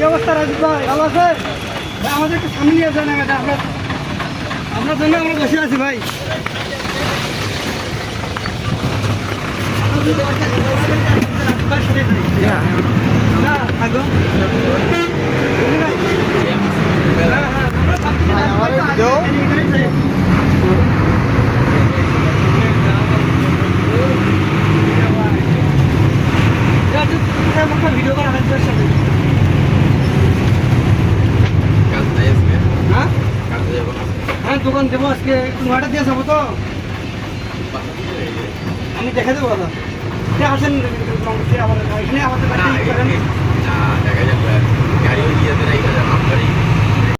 ভাই আমাদের একটু সামনে নিয়ে যান আমাদের আপনার জন্য আমরা বসে আছি ভাই। ভিডিও করা দোকান দেবো আজকে নয়টা দিয়ে যাব তো। আমি দেখে দেবো দাদা। আসেন? আমাদের এখানে আমাদের বাড়িতে